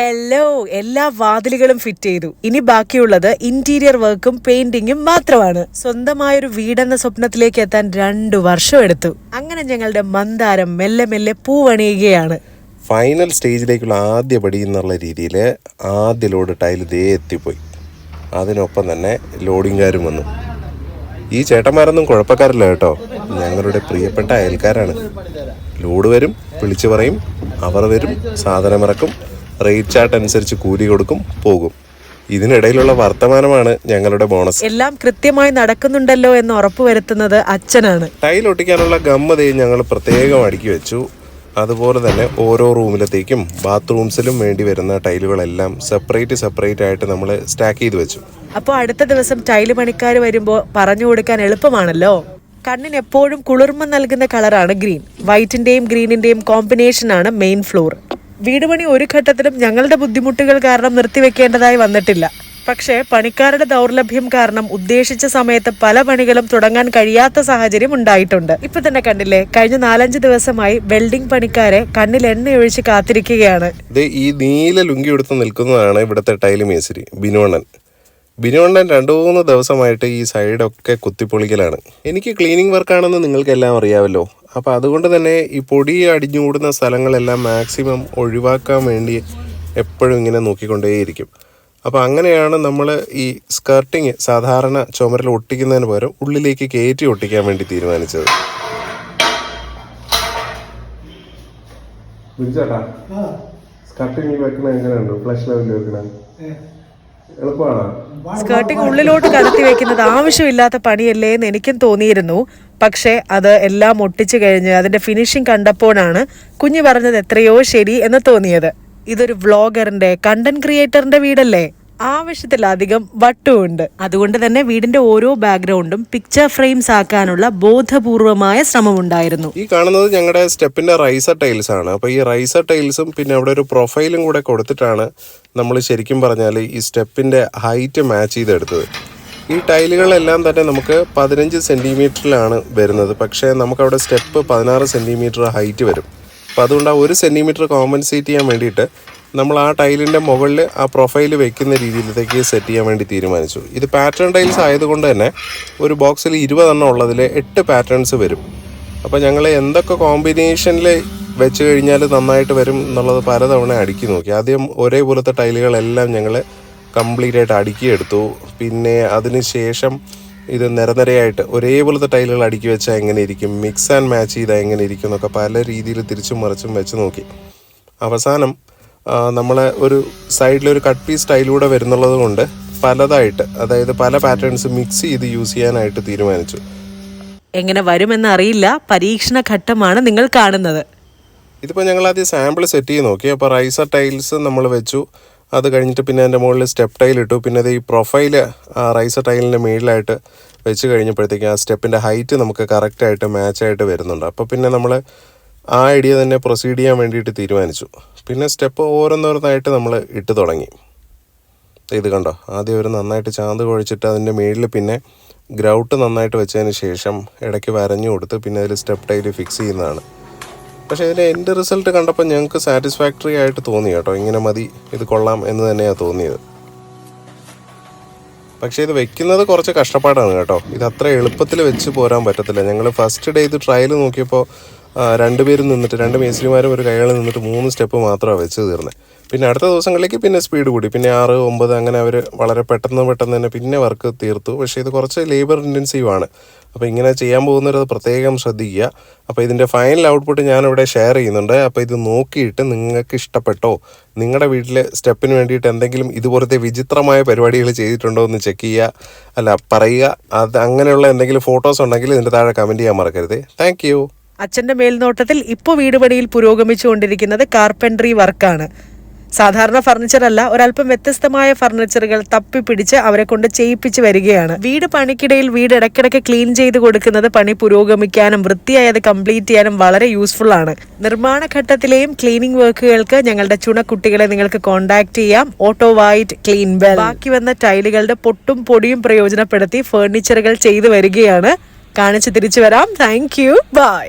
Hello എല്ലാ വാതിലുകളും fit ചെയ്തു. ഇനി ബാക്കിയുള്ളത് ഇന്റീരിയർ വർക്കും പെയിന്റിങ്ങും മാത്രമാണ്. സ്വന്തമായൊരു വീടെന്ന സ്വപ്നത്തിലേക്ക് എത്താൻ രണ്ടു വർഷം എടുത്തു. അങ്ങനെ ഞങ്ങളുടെ മന്ദാരം മെല്ലെ മെല്ലെ പൂവണിയുകയാണ്. ഫൈനൽ സ്റ്റേജിലേക്കുള്ള ആദ്യ പടി എന്നുള്ള രീതിയിൽ ആദ്യ ലോഡ് ടൈൽ ദേ എത്തിപ്പോയി. അതിനൊപ്പം തന്നെ ലോഡിംഗുകാരും വന്നു. ഈ ചേട്ടന്മാരൊന്നും കുഴപ്പക്കാരല്ല കേട്ടോ. ഞങ്ങളുടെ പ്രിയപ്പെട്ട അയൽക്കാരാണ്. ലോഡ് വരും വിളിച്ചു പറയും അവർ വരും സാധനം ഇറക്കും. റേറ്റ് ചാർട്ട് അനുസരിച്ച് കൂലി കൊടുക്കും പോകും. ഇതിനിടയിലുള്ള വർത്തമാനമാണ് ഞങ്ങളുടെ ബോണസ് എല്ലാം കൃത്യമായി നടക്കുന്നുണ്ടല്ലോ എന്ന് ഉറപ്പുവരുത്തുന്നത് അച്ഛനാണ്. ടൈൽ ഒട്ടിക്കാനുള്ള ഗമ്മതയും ഞങ്ങൾ പ്രത്യേകം അടുക്കി വെച്ചു. അതുപോലെ തന്നെ ഓരോ റൂമിലത്തേക്കും ബാത്റൂംസിലും വേണ്ടി വരുന്ന ടൈലുകളെല്ലാം സെപ്പറേറ്റ് സെപ്പറേറ്റ് ആയിട്ട് നമ്മൾ സ്റ്റാക്ക് ചെയ്ത് വെച്ചു. അപ്പോൾ അടുത്ത ദിവസം ടൈൽ പണിക്കാർ വരുമ്പോൾ പറഞ്ഞു കൊടുക്കാൻ എളുപ്പമാണല്ലോ? കണ്ണിന് എപ്പോഴും കുളിർമ നൽകുന്ന കളറാണ് ഗ്രീൻ വൈറ്റിന്റെയും ഗ്രീനിന്റെയും കോമ്പിനേഷനാണ് മെയിൻ ഫ്ലോർ വീട് പണി ഒരു ഘട്ടത്തിലും ഞങ്ങളുടെ ബുദ്ധിമുട്ടുകൾ കാരണം നിർത്തിവെക്കേണ്ടതായി വന്നിട്ടില്ല. പക്ഷേ പണിക്കാരുടെ ദൗർലഭ്യം കാരണം ഉദ്ദേശിച്ച സമയത്ത് പല പണികളും തുടങ്ങാൻ കഴിയാത്ത സാഹചര്യം ഉണ്ടായിട്ടുണ്ട്. ഇപ്പൊ തന്നെ കണ്ടില്ലേ കഴിഞ്ഞ നാലഞ്ച് ദിവസമായി വെൽഡിംഗ് പണിക്കാരെ കണ്ണിൽ എണ്ണ ഒഴിച്ച് കാത്തിരിക്കുകയാണ്. ഈ നീല ലുങ്കി എടുത്ത് നിൽക്കുന്നതാണ് ഇവിടുത്തെ ടൈൽ മേശരി ബിനോണൻ ബിനോണ്ണൻ രണ്ടു മൂന്ന് ദിവസമായിട്ട് ഈ സൈഡൊക്കെ കുത്തിപ്പൊളിക്കലാണ്. എനിക്ക് ക്ലീനിങ് വർക്കാണെന്ന് നിങ്ങൾക്കെല്ലാം അറിയാമല്ലോ അപ്പോൾ അതുകൊണ്ട് തന്നെ ഈ പൊടി അടിഞ്ഞുകൂടുന്ന സ്ഥലങ്ങളെല്ലാം മാക്സിമം ഒഴിവാക്കാൻ വേണ്ടി എപ്പോഴും ഇങ്ങനെ നോക്കിക്കൊണ്ടേയിരിക്കും. അപ്പോൾ അങ്ങനെയാണ് നമ്മൾ ഈ സ്കർട്ടിങ് സാധാരണ ചുമരിൽ ഒട്ടിക്കുന്നതിന് പകരം ഉള്ളിലേക്ക് കയറ്റി ഒട്ടിക്കാൻ വേണ്ടി തീരുമാനിച്ചത്. ചേട്ടാ സ്കർട്ടിങ് വെക്കണ എങ്ങനെയുണ്ട്? ഫ്ലഷ് ലെവലിൽ വെക്കണ എളുപ്പമാണോ. സ്കേർട്ടിംഗ് ഉള്ളിലോട്ട് കടത്തി വെക്കുന്നത് ആവശ്യമില്ലാത്ത പണിയല്ലേ എന്ന് എനിക്കും തോന്നിയിരുന്നു. പക്ഷേ അത് എല്ലാം ഒട്ടിച്ചു കഴിഞ്ഞ് അതിന്റെ ഫിനിഷിംഗ് കണ്ടപ്പോഴാണ് കുഞ്ഞു പറഞ്ഞത് എത്രയോ ശരി എന്ന് തോന്നിയത്. ഇതൊരു വ്ളോഗറിന്റെ കണ്ടന്റ് ക്രിയേറ്ററിന്റെ വീടല്ലേ? ആവശ്യത്തിലധികം വട്ടുമുണ്ട്. അതുകൊണ്ട് തന്നെ വീടിന്റെ ഓരോ ബാക്ക്ഗ്രൗണ്ടും പിക്ചർ ഫ്രെയിംസ് ആക്കാനുള്ള ബോധപൂർവമായ ശ്രമമുണ്ടായിരുന്നു. ഈ കാണുന്നത് ഞങ്ങളുടെ സ്റ്റെപ്പിന്റെ റൈസ ടൈൽസ് ആണ്. അപ്പോൾ ഈ റൈസ ടൈൽസും പിന്നെ അവിടെ ഒരു പ്രൊഫൈലും കൂടെ കൊടുത്തിട്ടാണ് നമ്മൾ ശരിക്കും പറഞ്ഞാൽ ഈ സ്റ്റെപ്പിന്റെ ഹൈറ്റ് മാച്ച് ചെയ്തെടുത്തത്. ഈ ടൈലുകളെല്ലാം തന്നെ നമുക്ക് പതിനഞ്ച് സെന്റിമീറ്ററിലാണ് വരുന്നത്. പക്ഷേ നമുക്കവിടെ സ്റ്റെപ്പ് പതിനാറ് സെന്റിമീറ്റർ ഹൈറ്റ് വരും. അപ്പോൾ അതുകൊണ്ട് ആ ഒരു സെന്റിമീറ്റർ കോമ്പൻസേറ്റ് ചെയ്യാൻ വേണ്ടിയിട്ട് നമ്മൾ ആ ടൈലിന്റെ മുകളിൽ ആ പ്രൊഫൈൽ വെക്കുന്ന രീതിയിലേക്ക് സെറ്റ് ചെയ്യാൻ വേണ്ടി തീരുമാനിച്ചു. ഇത് പാറ്റേൺ ടൈൽസ് ആയതുകൊണ്ട് തന്നെ ഒരു ബോക്സിൽ ഇരുപതെണ്ണം ഉള്ളതിൽ എട്ട് പാറ്റേൺസ് വരും. അപ്പോൾ ഞങ്ങൾ എന്തൊക്കെ കോമ്പിനേഷനിൽ വെച്ച് കഴിഞ്ഞാൽ നന്നായിട്ട് വരും എന്നുള്ളത് പലതവണ അടുക്കി നോക്കി. ആദ്യം ഒരേപോലത്തെ ടൈലുകളെല്ലാം ഞങ്ങൾ കംപ്ലീറ്റ് ആയിട്ട് അടുക്കിയെടുത്തു പിന്നെ അതിന് ശേഷം ഇത് നിരനിരയായിട്ട് ഒരേപോലത്തെ ടൈലുകൾ അടുക്കി വെച്ചാൽ എങ്ങനെ ഇരിക്കും മിക്സ് ആൻഡ് മാച്ച് ചെയ്താൽ എങ്ങനെ ഇരിക്കും എന്നൊക്കെ പല രീതിയിൽ തിരിച്ചും മറിച്ചും വെച്ച് നോക്കി. അവസാനം നമ്മൾ ഒരു സൈഡിലൊരു കട്ട് പീസ് സ്റ്റൈലൂടെ വരുന്നുള്ളത് കൊണ്ട് പലതായിട്ട് അതായത് പല പാറ്റേൺസ് മിക്സ് ചെയ്ത് യൂസ് ചെയ്യാനായിട്ട് തീരുമാനിച്ചു. എങ്ങനെ വരുമെന്ന് അറിയില്ല. പരീക്ഷണ ഘട്ടമാണ് നിങ്ങൾ കാണുന്നത്. ഇതിപ്പോൾ ഞങ്ങൾ ആദ്യം സാമ്പിൾ സെറ്റ് ചെയ്ത് നോക്കി. അപ്പോൾ റൈസർ ടൈൽസ് നമ്മൾ വെച്ചു. അത് കഴിഞ്ഞിട്ട് പിന്നെ അതിന്റെ മുകളിൽ സ്റ്റെപ്പ് ടൈൽ ഇട്ടു. പിന്നെ അത് ഈ പ്രൊഫൈൽ ആ റൈസർ ടൈലിന്റെ മുകളിലായിട്ട് വെച്ച് കഴിഞ്ഞപ്പോഴത്തേക്കും ആ സ്റ്റെപ്പിന്റെ ഹൈറ്റ് നമുക്ക് കറക്റ്റായിട്ട് മാച്ചായിട്ട് വരുന്നുണ്ട്. അപ്പോൾ പിന്നെ നമ്മൾ ആ ഐഡിയ തന്നെ പ്രൊസീഡ് ചെയ്യാൻ വേണ്ടിയിട്ട് തീരുമാനിച്ചു. പിന്നെ സ്റ്റെപ്പ് ഓരോന്നോരോന്നായിട്ട് നമ്മൾ ഇട്ട് തുടങ്ങി. ഇത് കണ്ടോ? ആദ്യം ഒരു നന്നായിട്ട് ചാന്ത് കുഴച്ചിട്ട് അതിന്റെ മേളിൽ പിന്നെ ഗ്രൗട്ട് നന്നായിട്ട് വെച്ചതിന് ശേഷം ഇടയ്ക്ക് വരഞ്ഞു കൊടുത്ത് പിന്നെ അതിൽ സ്റ്റെപ്പ് ടൈൽ ഫിക്സ് ചെയ്യുന്നതാണ്. പക്ഷേ ഇതിന്റെ എന്റെ റിസൾട്ട് കണ്ടപ്പോൾ ഞങ്ങൾക്ക് സാറ്റിസ്ഫാക്ടറി ആയിട്ട് തോന്നി കേട്ടോ. ഇങ്ങനെ മതി ഇത് കൊള്ളാം എന്ന് തന്നെയാണ് തോന്നിയത്. പക്ഷേ ഇത് വെക്കുന്നത് കുറച്ച് കഷ്ടപ്പാടാണ് കേട്ടോ. ഇത് അത്ര എളുപ്പത്തിൽ വെച്ച് പോരാൻ പറ്റത്തില്ല. ഞങ്ങൾ ഫസ്റ്റ് ഡേ ഇത് ട്രയൽ നോക്കിയപ്പോൾ രണ്ടുപേരും നിന്നിട്ട് രണ്ട് മേസ്ത്രിമാരും ഒരു കൈകളിൽ നിന്നിട്ട് മൂന്ന് സ്റ്റെപ്പ് മാത്രമാണ് വെച്ച് തീർന്നത് പിന്നെ അടുത്ത ദിവസങ്ങളിലേക്ക് പിന്നെ സ്പീഡ് കൂടി. പിന്നെ ആറ് ഒമ്പത് അങ്ങനെ അവർ വളരെ പെട്ടെന്ന് പെട്ടെന്ന് തന്നെ പിന്നെ വർക്ക് തീർത്തു. പക്ഷേ ഇത് കുറച്ച് ലേബർ ഇന്റൻസീവ് ആണ്. അപ്പോൾ ഇങ്ങനെ ചെയ്യാൻ പോകുന്നവരത് പ്രത്യേകം ശ്രദ്ധിക്കുക. അപ്പോൾ ഇതിന്റെ ഫൈനൽ ഔട്ട്പുട്ട് ഞാനിവിടെ ഷെയർ ചെയ്യുന്നുണ്ട്. അപ്പോൾ ഇത് നോക്കിയിട്ട് നിങ്ങൾക്ക് ഇഷ്ടപ്പെട്ടോ? നിങ്ങളുടെ വീട്ടിലെ സ്റ്റെപ്പിന് വേണ്ടിയിട്ട് എന്തെങ്കിലും ഇതുപോലത്തെ വിചിത്രമായ പരിപാടികൾ ചെയ്തിട്ടുണ്ടോ എന്ന് ചെക്ക് ചെയ്യുക. അല്ല പറയുക. അത് അങ്ങനെയുള്ള എന്തെങ്കിലും ഫോട്ടോസ് ഉണ്ടെങ്കിൽ ഇതിന്റെ താഴെ കമന്റ് ചെയ്യാൻ മറക്കരുത്. താങ്ക് അച്ഛന്റെ മേൽനോട്ടത്തിൽ ഇപ്പോൾ വീടുപണിയിൽ പുരോഗമിച്ചുകൊണ്ടിരിക്കുന്നത് കാർപ്പൻട്രി വർക്കാണ് സാധാരണ ഫർണിച്ചർ അല്ല ഒരല്പം വ്യത്യസ്തമായ ഫർണിച്ചറുകൾ തപ്പിപ്പിടിച്ച് അവരെ കൊണ്ട് ചെയ്യിപ്പിച്ച് വരികയാണ്. വീട് പണിക്കിടയിൽ വീട് ഇടയ്ക്കിടയ്ക്ക് ക്ലീൻ ചെയ്ത് കൊടുക്കുന്നത് പണി പുരോഗമിക്കാനും വൃത്തിയായി അത് കംപ്ലീറ്റ് ചെയ്യാനും വളരെ യൂസ്ഫുൾ ആണ്. നിർമ്മാണ ഘട്ടത്തിലെയും ക്ലീനിങ് വർക്കുകൾക്ക് ഞങ്ങളുടെ ചുണക്കുട്ടികളെ നിങ്ങൾക്ക് കോൺടാക്ട് ചെയ്യാം. ഓട്ടോ വൈറ്റ് ക്ലീൻ ബെൽ ബാക്കി വന്ന ടൈലുകളുടെ പൊട്ടും പൊടിയും പ്രയോജനപ്പെടുത്തി ഫർണിച്ചറുകൾ ചെയ്തു വരികയാണ്. കാണിച്ച് തിരിച്ചു വരാം. Thank you by